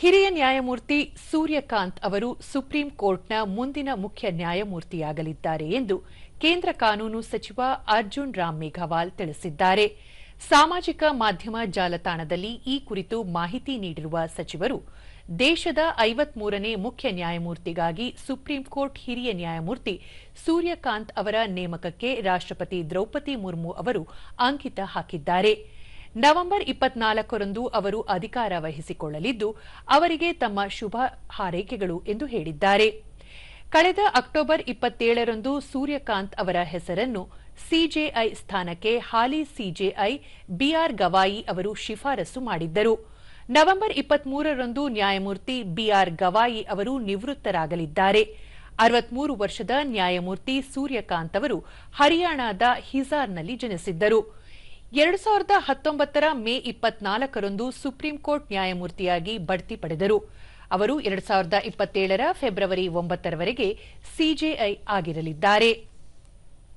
ಹಿರಿಯ ನ್ಯಾಯಮೂರ್ತಿ ಸೂರ್ಯಕಾಂತ್ ಅವರು ಸುಪ್ರೀಂ ಕೋರ್ಟ್ನ ಮುಂದಿನ ಮುಖ್ಯ ನ್ಯಾಯಮೂರ್ತಿಯಾಗಲಿದ್ದಾರೆ ಎಂದು ಕೇಂದ್ರ ಕಾನೂನು ಸಚಿವ ಅರ್ಜುನ್ ರಾಮ್ ಮೇಘವಾಲ್ ತಿಳಿಸಿದ್ದಾರೆ. ಸಾಮಾಜಿಕ ಮಾಧ್ಯಮ ಜಾಲತಾಣದಲ್ಲಿ ಈ ಕುರಿತು ಮಾಹಿತಿ ನೀಡಿರುವ ಸಚಿವರು, ದೇಶದ ಐವತ್ಮೂರನೇ ಮುಖ್ಯ ನ್ಯಾಯಮೂರ್ತಿಗಾಗಿ ಸುಪ್ರೀಂ ಕೋರ್ಟ್ ಹಿರಿಯ ನ್ಯಾಯಮೂರ್ತಿ ಸೂರ್ಯಕಾಂತ್ ಅವರ ನೇಮಕಕ್ಕೆ ರಾಷ್ಟಪತಿ ದ್ರೌಪದಿ ಮುರ್ಮು ಅವರು ಅಂಕಿತ ಹಾಕಿದ್ದಾರೆ. ನವೆಂಬರ್ ಇಪ್ಪತ್ನಾಲ್ಕರಂದು ಅವರು ಅಧಿಕಾರ ವಹಿಸಿಕೊಳ್ಳಲಿದ್ದು, ಅವರಿಗೆ ತಮ್ಮ ಶುಭ ಹಾರೈಕೆಗಳು ಎಂದು ಹೇಳಿದ್ದಾರೆ. ಕಳೆದ ಅಕ್ಟೋಬರ್ ಇಪ್ಪತ್ತೇಳರಂದು ಸೂರ್ಯಕಾಂತ್ ಅವರ ಹೆಸರನ್ನು ಸಿಜೆಐ ಸ್ಥಾನಕ್ಕೆ ಹಾಲಿ ಸಿಜೆಐ ಬಿಆರ್ ಗವಾಯಿ ಅವರು ಶಿಫಾರಸು ಮಾಡಿದ್ದರು. ನವೆಂಬರ್ ಇಪ್ಪತ್ಮೂರರಂದು ನ್ಯಾಯಮೂರ್ತಿ ಬಿಆರ್ ಗವಾಯಿ ಅವರು ನಿವೃತ್ತರಾಗಲಿದ್ದಾರೆ. ಅರವತ್ಮೂರು ವರ್ಷದ ನ್ಯಾಯಮೂರ್ತಿ ಸೂರ್ಯಕಾಂತ್ ಅವರು ಹರಿಯಾಣದ ಹಿಸಾರ್ನಲ್ಲಿ ಜನಿಸಿದ್ದರು. ಎರಡು ಸಾವಿರದ ಹತ್ತೊಂಬತ್ತರ ಮೇ ಇಪ್ಪತ್ನಾಲ್ಕರಂದು ಸುಪ್ರೀಂ ಕೋರ್ಟ್ ನ್ಯಾಯಮೂರ್ತಿಯಾಗಿ ಬಡ್ತಿ ಪಡೆದರು. ಅವರು ಎರಡು ಸಾವಿರದ ಇಪ್ಪತ್ತೇಳರ ಫೆಬ್ರವರಿ ಒಂಬತ್ತರವರೆಗೆ ಸಿಜೆಐ ಆಗಿರಲಿದ್ದಾರೆ.